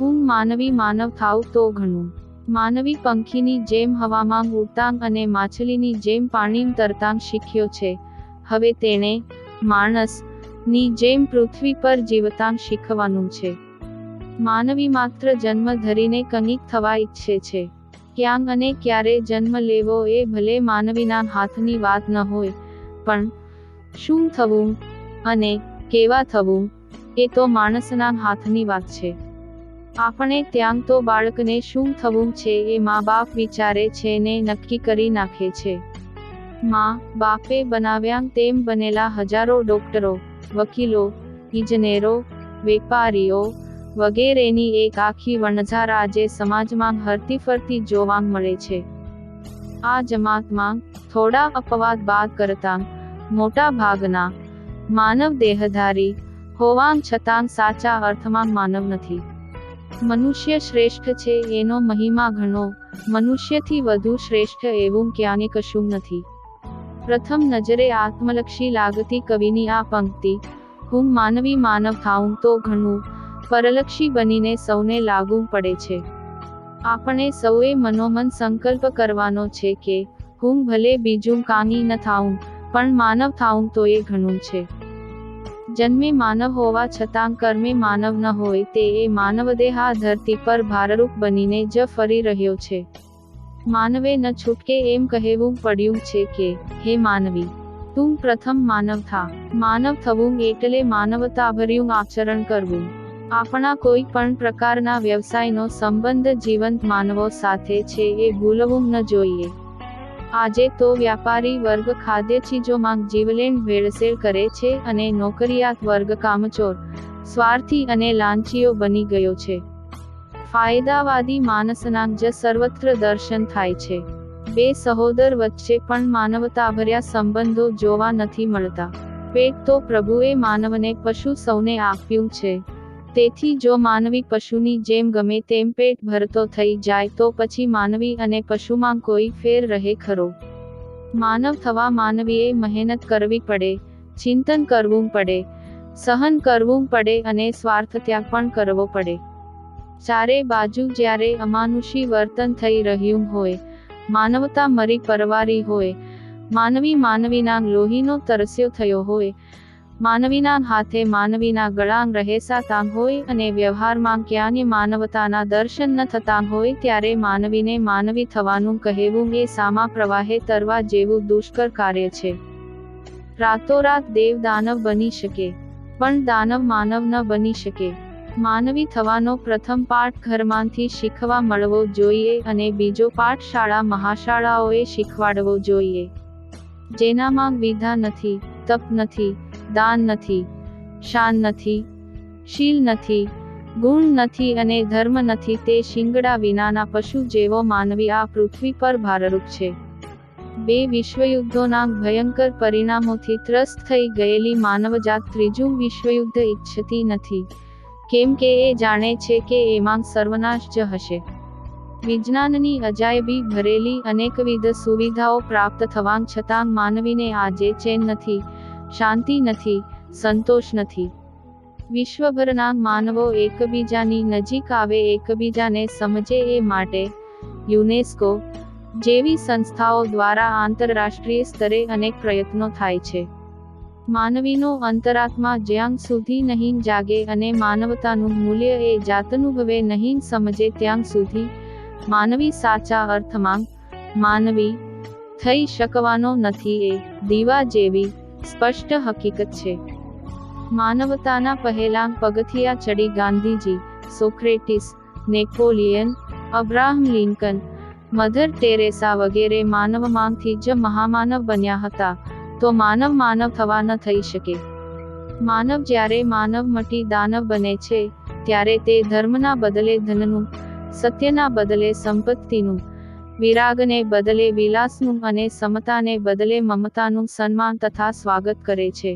હું માનવી માનવ થાવ તો ઘણું. માનવી પંખીની જેમ હવામાં ઉડતાંગ અને માછલીની જેમ પાણી તરતાંગ શીખ્યો છે. હવે તેણે માણસની જેમ પૃથ્વી પર જીવતાંગ શીખવાનું છે. માનવી માત્ર જન્મ ધરીને કંઈક થવા ઈચ્છે છે. ક્યાંક અને ક્યારે જન્મ લેવો એ ભલે માનવીના હાથની વાત ન હોય, પણ શું થવું અને કેવા થવું એ તો માણસના હાથની વાત છે. આપણે ત્યાં તો બાળકને શું થવું છે એ મા બાપ વિચારે છે ને નક્કી કરી નાખે છે. મા બાપે બનાવ્યા તેમ બનેલા હજારો ડોક્ટરો, વકીલો, ઇજનેરો, વેપારીઓ વગેરેની એક આખી વણઝાર આજે સમાજમાં હરતી ફરતી જોવા મળે છે. આ જમાતમાં થોડા અપવાદ બાદ કરતા મોટા ભાગના માનવ દેહધારી હોવા છતાં સાચા અર્થમાં માનવ નથી. મનુષ્ય શ્રેષ્ઠ છે, એનો મહિમા ઘણો. મનુષ્યથી વધુ શ્રેષ્ઠ એવું ક્યાંય કશું નથી. પ્રથમ નજરે આત્મલક્ષી લાગતી કવિની આ પંક્તિ, હું માનવી માનવ થાઉં તો ઘણું, પરલક્ષી બનીને સૌને લાગુ પડે છે. આપણે સૌએ મનોમન સંકલ્પ કરવાનો છે કે, હું ભલે બીજું કાની ન થાઉં, પણ માનવ થાઉં તો એ ઘણું છે. જન્મે માનવ હોવા છતાં કર્મે માનવ ન હોય તે એ માનવદેહ આ ધરતી પર ભારરૂપ બનીને જ ફરી રહ્યો છે. માનવે ન છૂટકે એમ કહેવું પડ્યું છે કે, હે માનવી, તું પ્રથમ માનવ થા. માનવ થવું એટલે માનવતાભર્યું આચરણ કરવું. આપણા કોઈ પણ પ્રકારના વ્યવસાયનો સંબંધ જીવંત માનવો સાથે છે એ ભૂલવું ન જોઈએ. આજે તો વ્યાપારી વર્ગ ખાદ્ય ચીજોમાં જીવલેણ ભેળસેળ કરે છે અને નોકરિયાત વર્ગ કામચોર, સ્વાર્થી અને લાંચીઓ બની ગયો છે. ફાયદાવાદી માનસના જ સર્વત્ર દર્શન થાય છે. બે સહોદર વચ્ચે પણ માનવતાભર્યા સંબંધો જોવા નથી મળતા. પેટ તો પ્રભુએ માનવને પશુ સૌને આપ્યું છે. તેથી જો માનવી પશુની જેમ ગમે તેમ પેટ ભરતો થઈ જાય તો પછી માનવી અને પશુમાં કોઈ ફેર રહે ખરો. માનવ થવા માનવીએ મહેનત કરવી પડે, ચિંતન કરવું પડે, સહન કરવું પડે અને સ્વાર્થ ત્યાગ પણ કરવો પડે. ચારે બાજુ જ્યારે અમાનુષી વર્તન થઈ રહ્યું હોય, માનવતા મરી પરવારી હોય, માનવી માનવીના લોહીનો તરસ્યો થયો હોય માનવીના હાથે માનવીના ગળાંગ રહેસા તાંગ હોય અને વ્યવહારમાં ક્યાંય માનવતાના દર્શન ન થતા હોય ત્યારે માનવીને માનવી થવાનું કહેવું એ સામા પ્રવાહે તરવા જેવું દુષ્કર કાર્ય છે. રાતોરાત દેવ દાનવ બની શકે, પણ દાનવ માનવ ન બની શકે. માનવી થવાનો પ્રથમ પાઠ ઘરમાંથી શીખવા મળવો જોઈએ અને બીજો પાઠ શાળા મહાશાળાઓએ શીખવાડવો જોઈએ. જેનામાં વિધા નથી, તપ નથી દાન નથી, શાન નથી, શીલ નથી, ગુણ નથી અને ધર્મ નથી તે શિંગડા વિનાના પશુ જેવો માનવી આ પૃથ્વી પર ભારરૂપ છે. બે વિશ્વયુદ્ધોના ભયંકર પરિણામોથી ત્રસ્ત થઈ ગયેલી માનવજાત ત્રીજું વિશ્વયુદ્ધ ઈચ્છતી નથી. કેમ કે એ જાણે છે કે એમાં સર્વનાશ જ હશે. વિજ્ઞાનની અજાયબી ભરેલી અનેકવિધ સુવિધાઓ પ્રાપ્ત થવા છતાં માનવીને આજે ચેન નથી શાંતિ નથી, સંતોષ નથી. વિશ્વભરના માનવો એકબીજાની નજીક આવે, એકબીજાને સમજે એ માટે યુનેસ્કો જેવી સંસ્થાઓ દ્વારા આંતરરાષ્ટ્રીય સ્તરે અનેક પ્રયત્નો થાય છે. માનવીનો અંતરાત્મા જ્યાં સુધી નહીં જાગે અને માનવતાનું મૂલ્ય એ જાતનુભવે નહીં સમજે ત્યાં સુધી માનવી સાચા અર્થમાં માનવી થઈ શકવાનો નથી એ દીવા જેવી સ્પષ્ટ હકીકત છે. માનવતાના પહેલા પગથિયા ચડી Gandhiji, Socrates, Napoleon, Abraham Lincoln, mother Teresa વગેરે માનવમાંથી જ મહામાનવ બન્યા હતા, તો માનવ માનવ થવા ન થઈ શકે. માનવ જ્યારે માનવ મટી દાનવ બને છે, ત્યારે તે ધર્મના બદલે ધનનું, સત્યના બદલે સંપત્તિનું વિરાગને બદલે વિલાસનું અને સમતાને બદલે મમતાનું સન્માન તથા સ્વાગત કરે છે.